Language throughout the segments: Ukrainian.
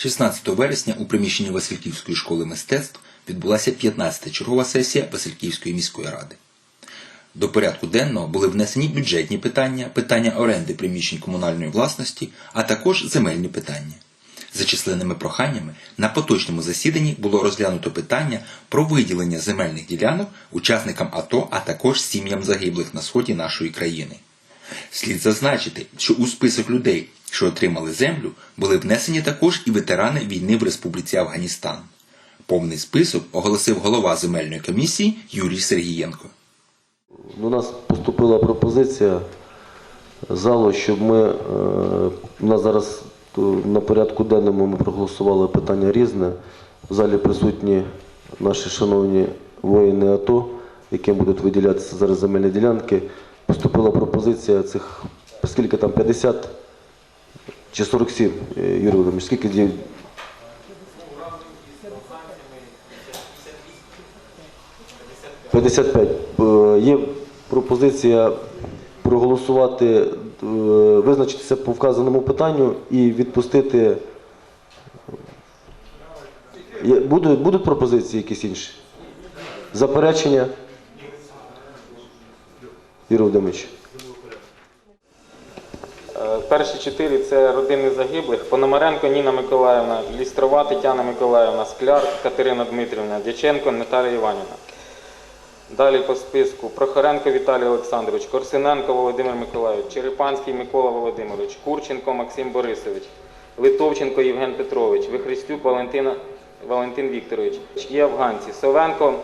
16 вересня у приміщенні Васильківської школи мистецтв відбулася 15-та чергова сесія Васильківської міської ради. До порядку денного були внесені бюджетні питання, питання оренди приміщень комунальної власності, а також земельні питання. За численними проханнями на поточному засіданні було розглянуто питання про виділення земельних ділянок учасникам АТО, а також сім'ям загиблих на сході нашої країни. Слід зазначити, що у список людей, що отримали землю, були внесені також і ветерани війни в Республіці Афганістан. Повний список оголосив голова земельної комісії Юрій Сергієнко. До нас поступила пропозиція залу, щоб ми, е, у нас зараз е, на порядку денному ми проголосували питання різне. В залі присутні наші шановні воїни АТО, яким будуть виділятися зараз земельні ділянки. Поступила пропозиція цих, скільки там, 50 чи 47, е, Юрій Володимирович, скільки дій? – 55. Е, Є пропозиція проголосувати, е, визначитися по вказаному питанню і відпустити. Будуть, будуть пропозиції якісь інші? Заперечення? Юрій Володимирович. Е, Перші чотири це родини загиблих. Пономаренко Ніна Миколаївна, Лістрова Тетяна Миколаївна, Скляр Катерина Дмитрівна, Дяченко Наталія Іванівна. Далі по списку Прохоренко Віталій Олександрович, Корсиненко Володимир Миколаївич, Черепанський Микола Володимирович, Курченко Максим Борисович, Литовченко Євген Петрович, Вихрестюк Валентина, Валентин Вікторович афганці Совенко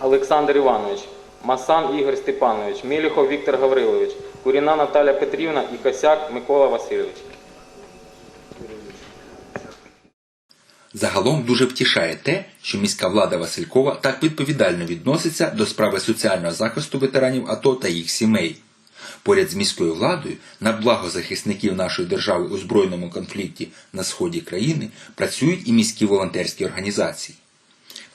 Олександр Іванович, Масан Ігор Степанович, Мілюхов Віктор Гаврилович, Куріна Наталя Петрівна і Косяк Микола Васильович. Загалом дуже втішає те, що міська влада Василькова так відповідально відноситься до справи соціального захисту ветеранів АТО та їх сімей. Поряд з міською владою на благо захисників нашої держави у збройному конфлікті на сході країни працюють і міські волонтерські організації.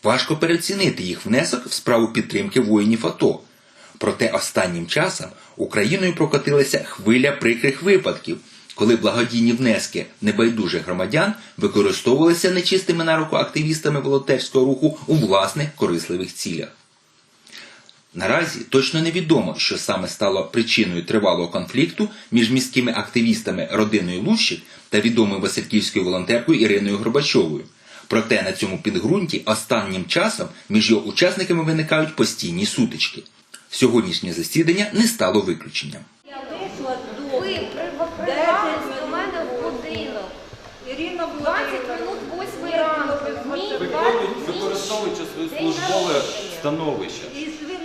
Важко переоцінити їх внесок в справу підтримки воїнів АТО. Проте останнім часом Україною прокотилася хвиля прикрих випадків, коли благодійні внески небайдужих громадян використовувалися нечистими на руку активістами волонтерського руху у власних корисливих цілях. Наразі точно невідомо, що саме стало причиною тривалого конфлікту між міськими активістами родиною Лущик та відомою Васильківською волонтеркою Іриною Горбачовою. Проте на цьому підґрунті останнім часом між його учасниками виникають постійні сутички. Сьогоднішнє засідання не стало виключенням. Я вийшла до Ви привались до мене в будинок. Ірина 20 минут 8 ранку. Використовуючи своє службове становище.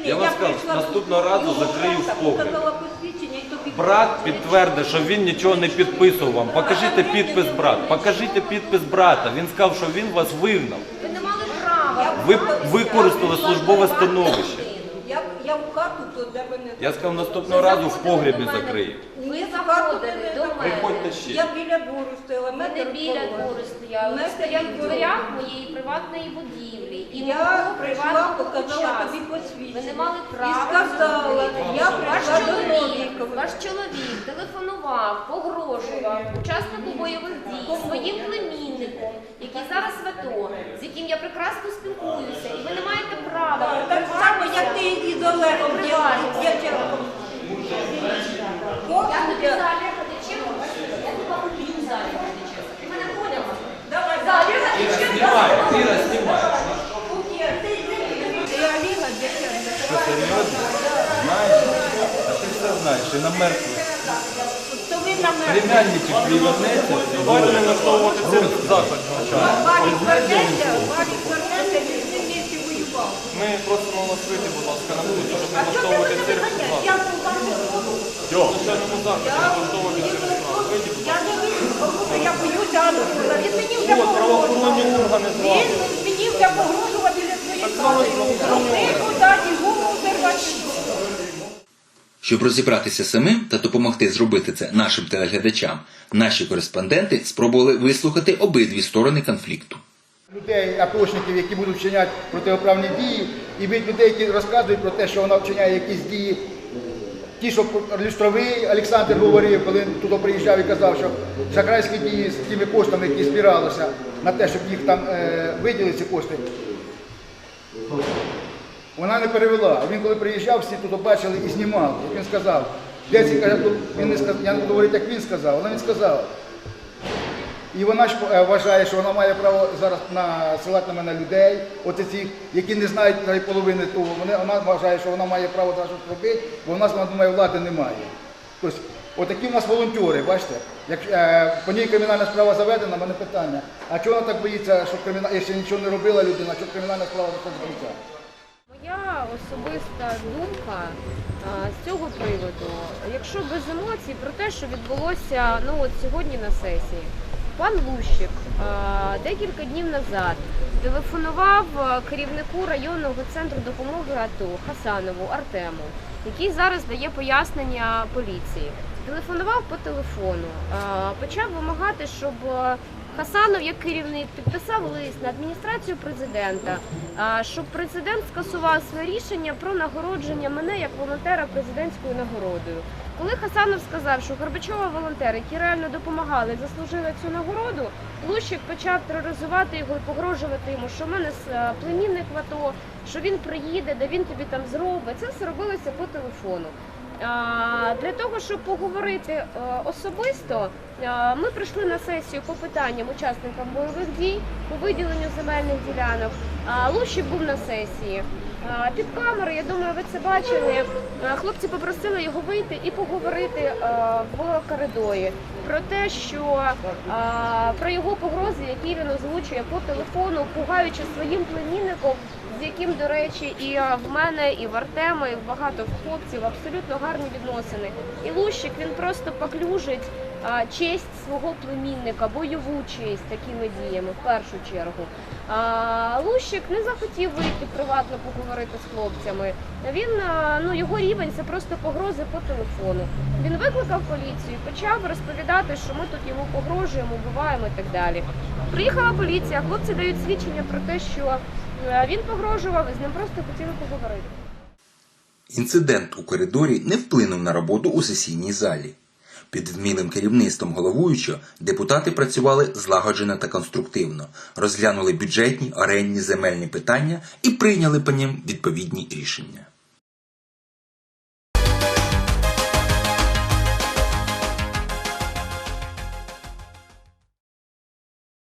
Я вам скажу, наступного разу закрию в брата, погребі. показала посвідчення і тобі Брат підтвердив, що він нічого не підписував вам. Покажіть підпис брата. Покажіть підпис брата. Він сказав, що він вас вигнав. Ви не мали права. Ви використали службове становище. Я, я в хату, то де ви не... Я сказав, наступного разу в погребі закрию. Ви заходили не до мене. Приходьте ще. Я біля двору стояла, Ми не біля двору стояли. Метр стояли в дверях моєї приватної будівлі. І Я мого прийшла, приватного показала тобі участка. посвідчення. Ви не мали І права. сказала, я Ваш прийшла до чоловік, Новікова. Ваш чоловік телефонував, погрожував учаснику бойових дій своїм племінником, який зараз в АТО, з яким я прекрасно спілкуюся, і ви не маєте права. Так само, як ти і до Олегом Обриватися. Дяченком. Я тобі залі Ходяченко, я тебе люблю залі Ходяченко. Ти мене поняла? Давай, Залі Ходяченко. Знімай, Іра, знімай. І Аліна Дяченко. Серйозно? Знаєш? А ти все знаєш, і на мертвих. То він на мене. Племянничок твій вернеться. Давайте не влаштовувати заклад звичайно. Валік вернеться, Валік вернеться, він з ним місці воював. Ми просимо вас вийти, будь ласка, на вулицю, щоб не А що ти влаштовувати мене цирк. виганяєш? Я Луганську Йо. В навчальному закладі не влаштовувати цирк. Вийдіть, будь Я не вийду, я боюся Анатола. Він мені вже От, правоохоронні погрожував. органи з вами. Він мені вже погрожував біля своєї Так звали хати. правоохоронні Тихо, даді, гуму зірвати. Щоб розібратися самим та допомогти зробити це нашим телеглядачам, наші кореспонденти спробували вислухати обидві сторони конфлікту. людей, атошників, які будуть вчиняти протиправні дії, і від людей, які розказують про те, що вона вчиняє якісь дії ті, що люстровий Олександр говорив, коли туди приїжджав і казав, що шахрайські дії з тими коштами, які збиралися на те, щоб їх там е, виділили ці кошти, вона не перевела. Він коли приїжджав, всі тут бачили і знімали. Він сказав, де ці каже, «Ну, він не сказав, я не говорити, як він сказав, вона не сказала. І вона ж е, вважає, що вона має право зараз насилати на мене людей, оці ці, які не знають навіть половини того. Вони, вона вважає, що вона має право зараз щось робити, бо в нас, вона думає, влади немає. Тобто, отакі в нас волонтери, бачите, як е, по ній кримінальна справа заведена, в мене питання. А чого вона так боїться, що криміна... якщо нічого не робила людина, що кримінальна справа? Моя особиста думка з цього приводу, якщо без емоцій, про те, що відбулося ну от сьогодні на сесії. Пан Лущик декілька днів назад телефонував керівнику районного центру допомоги АТО Хасанову Артему, який зараз дає пояснення поліції. Телефонував по телефону, почав вимагати, щоб Хасанов, як керівник, підписав лист на адміністрацію президента, щоб президент скасував своє рішення про нагородження мене як волонтера президентською нагородою. Коли Хасанов сказав, що Горбачова волонтери, які реально допомагали, заслужили цю нагороду, Лущик почав тероризувати його і погрожувати йому, що в мене е, племінник в АТО, що він приїде, де він тобі там зробить. Це все робилося по телефону. Для того, щоб поговорити е, особисто, е, ми прийшли на сесію по питанням учасникам бойових дій по виділенню земельних ділянок. А, Лущик був на сесії. Під камери, я думаю, ви це бачили. Хлопці попросили його вийти і поговорити в коридорі про те, що про його погрози, які він озвучує по телефону, пугаючи своїм племінником, з яким, до речі, і в мене, і в Артема, і в багато хлопців абсолютно гарні відносини. І Лущик він просто поклюжить честь свого племінника, бойову честь такими діями в першу чергу. Лущик не захотів вийти приватно поговорити з хлопцями. Він ну його рівень це просто погрози по телефону. Він викликав поліцію, почав розповідати, що ми тут йому погрожуємо, вбиваємо і так далі. Приїхала поліція, хлопці дають свідчення про те, що е, він погрожував і з ним просто хотіли поговорити. Інцидент у коридорі не вплинув на роботу у сесійній залі. Під вмілим керівництвом головуючого депутати працювали злагоджено та конструктивно, розглянули бюджетні, оренні, земельні питання і прийняли по ним відповідні рішення.